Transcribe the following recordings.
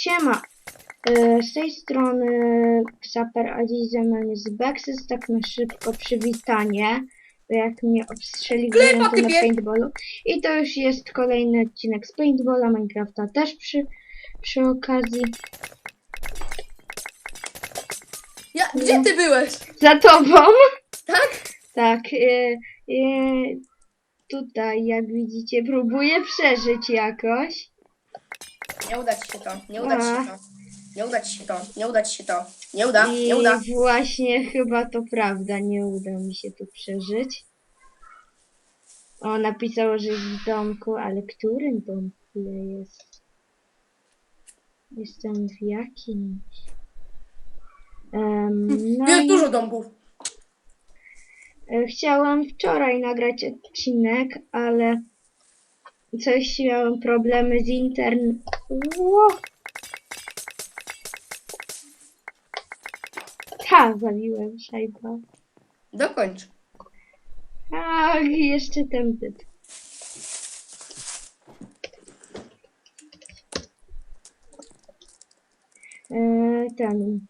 Siema. E, Z tej strony Xaper, a dziś ze mną jest Bexys, tak na szybko przywitanie, bo jak mnie obstrzeliwują Klepa, to na paintballu. I to już jest kolejny odcinek z paintballa, Minecrafta też przy, przy okazji. Ja, gdzie ty byłeś? Za tobą! Tak? Tak, e, e, tutaj jak widzicie próbuję przeżyć jakoś. Nie uda ci się to, nie uda ci się to. Nie uda ci się to, nie uda ci się to. Nie uda, I nie uda. właśnie chyba to prawda, nie uda mi się tu przeżyć. O, napisało, że jest w domku, ale którym domku ja jest? Jestem w jakimś. Um, no Jest i dużo domków. e, chciałam wczoraj nagrać odcinek, ale coś miałem problemy z internetem. Ha, zabiłem szajba. Dokończ. Ach, jeszcze ten typ. Eee, ten.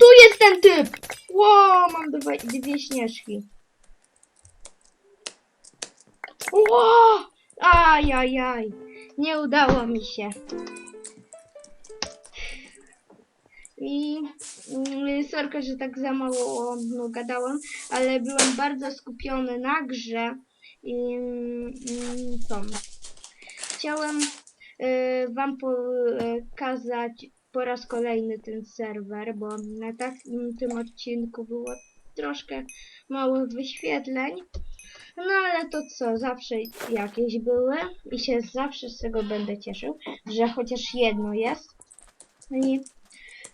Tu jest ten typ! Ło, mam dwa, dwie śnieżki. Ło! Ajajaj. Nie udało mi się. I mm, sorka, że tak za mało no, ale byłem bardzo skupiony na grze i mm, to. Chciałem y, wam pokazać po raz kolejny ten serwer, bo na takim tym odcinku było troszkę mało wyświetleń. No ale to co, zawsze jakieś były i się zawsze z tego będę cieszył, że chociaż jedno jest. I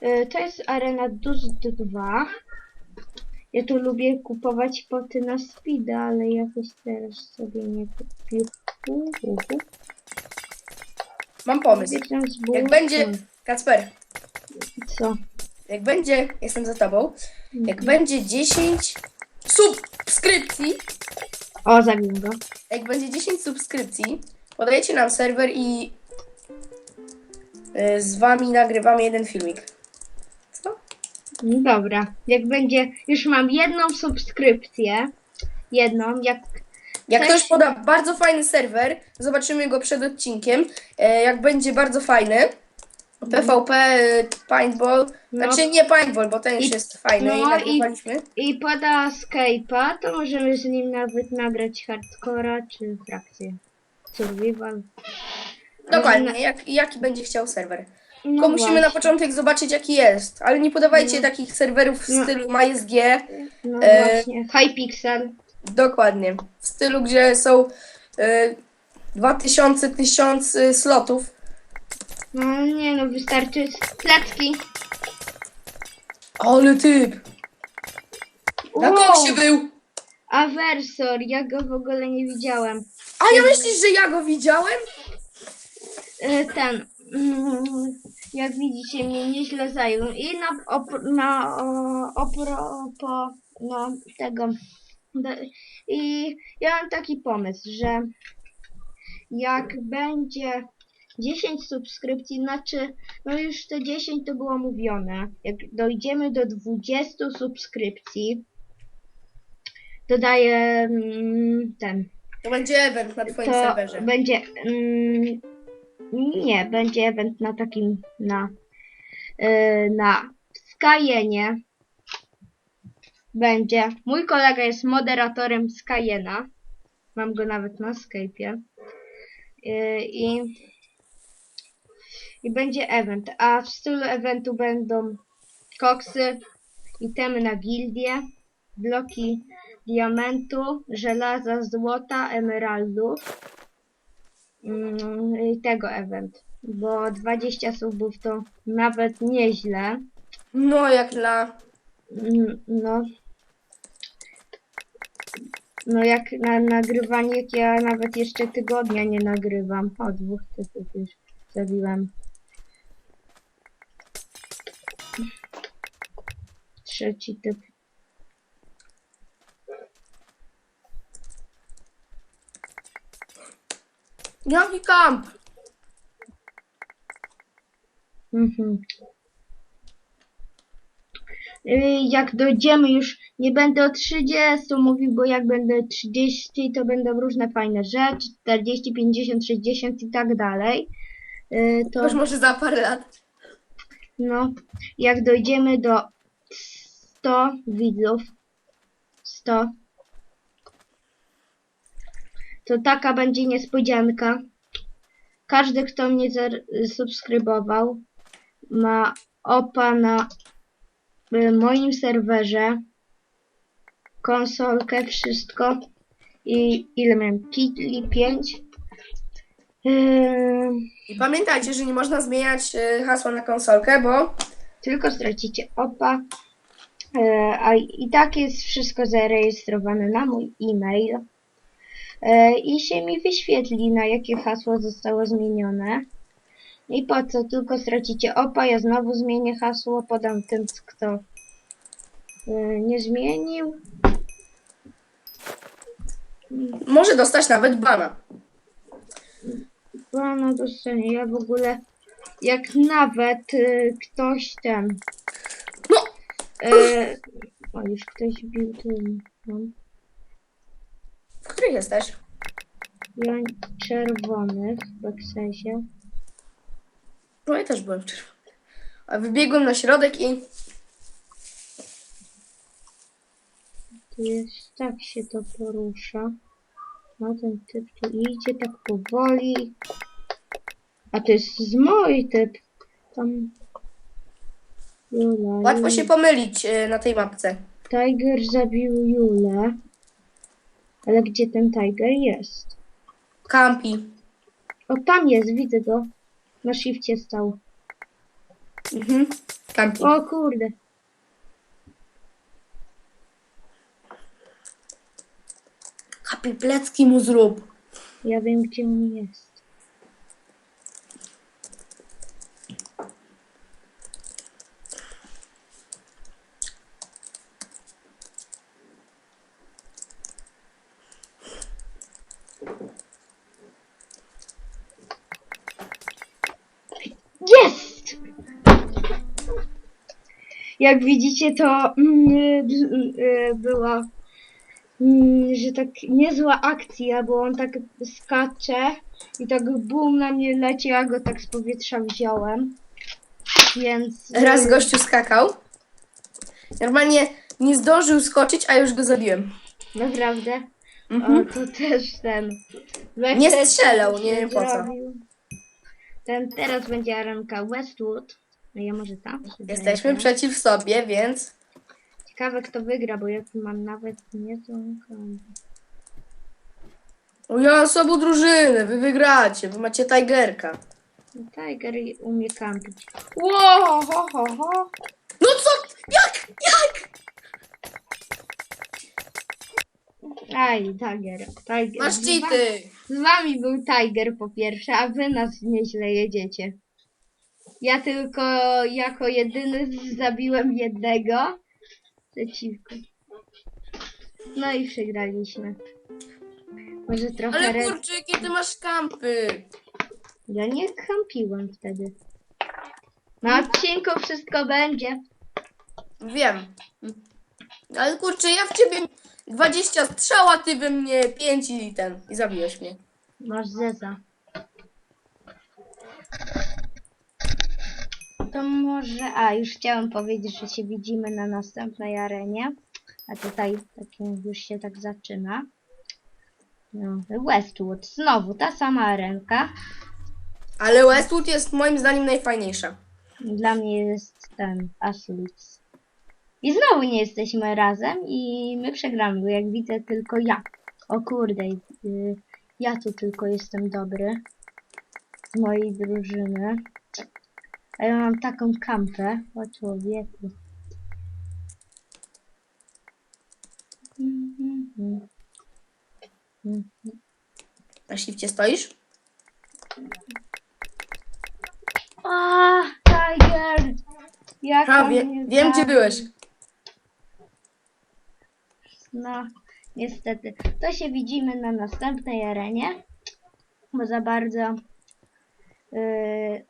y, to jest arena Dust 2. Ja tu lubię kupować poty na speeda, ale jakoś teraz sobie nie kupię. Mam pomysł. Jak będzie, Kacper, Co? jak będzie, jestem za tobą, jak Mhm. będzie 10 subskrypcji, O, zabił go. jak będzie 10 subskrypcji, podajecie nam serwer i y, z wami nagrywamy jeden filmik. Co? No Dobra. Jak będzie... Już mam jedną subskrypcję. Jedną. Jak... Jak Cześć. ktoś poda bardzo fajny serwer, zobaczymy go przed odcinkiem. E, jak będzie bardzo fajny, PvP, Paintball, No. znaczy nie Paintball, bo ten już I- jest fajny no i nagrywaliśmy. I poda Skype'a, to możemy z nim nawet nagrać hardcora czy frakcję. Survival. Dokładnie, jak, jaki będzie chciał serwer. No Tylko musimy na właśnie. początek zobaczyć jaki jest, ale nie podawajcie takich serwerów w No. stylu MySG, No e, właśnie. Hypixel. dokładnie, w stylu gdzie są e, 2000, 1000 e, slotów. No nie no, wystarczy plecki. Ale typ! Na Wow. koksie był! Aversor, ja go w ogóle nie widziałem. A ja myślisz, że ja go widziałem? E, Ten, mm, jak widzicie, mnie nieźle zajął. I na, op, na o, opropos no, tego. de- I ja mam taki pomysł, że jak będzie 10 subskrypcji, znaczy, no już te 10 to było mówione. Jak dojdziemy do 20 subskrypcji, dodaję mm, ten To będzie event na twoim to serwerze. będzie. Mm, nie, będzie event na takim. na. Yy, na Skyenie. Będzie. Mój kolega jest moderatorem Skyena. Mam go nawet na Skype'ie. Yy, I. I będzie event. A w stylu eventu będą koksy, itemy na gildię, bloki diamentu, żelaza, złota, emeraldów mm, i tego event, bo 20 subów to nawet nieźle. No jak dla... Mm, No. No jak na nagrywanie, jak ja nawet jeszcze tygodnia nie nagrywam. O, dwóch typów już zabiłem. Trzeci typ. Jaki kamp? Mhm. Y, Jak dojdziemy już, nie będę o 30 mówił, bo jak będę 30, to będą różne fajne rzeczy, 40, 50, 60 i tak dalej. Y, To Już może za parę lat. no, jak dojdziemy do 100 widzów, 100, to taka będzie niespodzianka. Każdy, kto mnie subskrybował, ma opa na y, moim serwerze, konsolkę, wszystko. I ile miałem? Kitli 5. Yy, I pamiętajcie, że nie można zmieniać y, hasła na konsolkę, bo tylko stracicie opa. E, a i tak jest wszystko zarejestrowane na mój e-mail. E, I się mi wyświetli, na jakie hasło zostało zmienione. I po co? Tylko stracicie opa, ja znowu zmienię hasło, podam tym, kto e, nie zmienił. może dostać nawet bana. Pana dostanie. Ja w ogóle, jak nawet ktoś ten. E, o, już ktoś bił tu. No. W których jesteś? Ja czerwonych w Excesie. No ja też byłem w czerwonym. A wybiegłem na środek i Tu jest, tak się to porusza. No ten typ tu idzie tak powoli. A to jest z mój typ. Tam. Jula, łatwo Jula. się pomylić y, na tej mapce. Tiger zabił Julę. Ale gdzie ten Tiger jest? Campi. O, tam jest, widzę go. Na shifcie stał. Mhm. Campi. O kurde. Happy plecki mu zrób. Ja wiem, gdzie on jest. Jest! Jak widzicie, to mm, y, była mm, że tak niezła akcja, bo on tak skacze i tak bum na mnie leci, ja go tak z powietrza wziąłem. Więc. Raz gościu skakał. Normalnie nie zdążył skoczyć, a już go zabiłem. Naprawdę. Mhm. O, to też ten. Nie strzelał, nie wiem po co. zrobił. Ten teraz będzie arenka Westwood. No ja może tam. Jesteśmy przeciw sobie, więc Ciekawe kto wygra, bo ja tu mam nawet niezłą kampę. o ja z obu drużyny, wy wygracie, wy macie Tigerka. Tiger umie kampić. Ło, ho, ho, ho. No co? Jak? Jak? Aj, Tiger. Tiger. Masz Z wami- cheaty. Z wami był Tiger po pierwsze, a wy nas nieźle jedziecie. Ja tylko jako jedyny zabiłem jednego przeciwko. No i przegraliśmy. Może trochę... Ale re- kurczę, jakie ty masz kampy. Ja nie kampiłem wtedy. Na odcinku wszystko będzie. Wiem. Ale kurczę, ja w ciebie 20 strzał, a ty we mnie 5 i ten. I zabiłeś mnie. Masz zeza. To może... A, już chciałem powiedzieć, że się widzimy na następnej arenie. A tutaj takim już się tak zaczyna. No, Westwood. Znowu ta sama arenka. Ale Westwood jest moim zdaniem najfajniejsza. Dla mnie jest ten Aslitz. I znowu nie jesteśmy razem i my przegramy, bo jak widzę tylko ja. O kurde, y, ja tu tylko jestem dobry. Z mojej drużyny. A ja mam taką kampę. O człowieku. Na shifcie stoisz? A, Tiger! Jak Prawie. Wiem, gdzie byłeś. No, niestety. To się widzimy na następnej arenie. Bo za bardzo yy,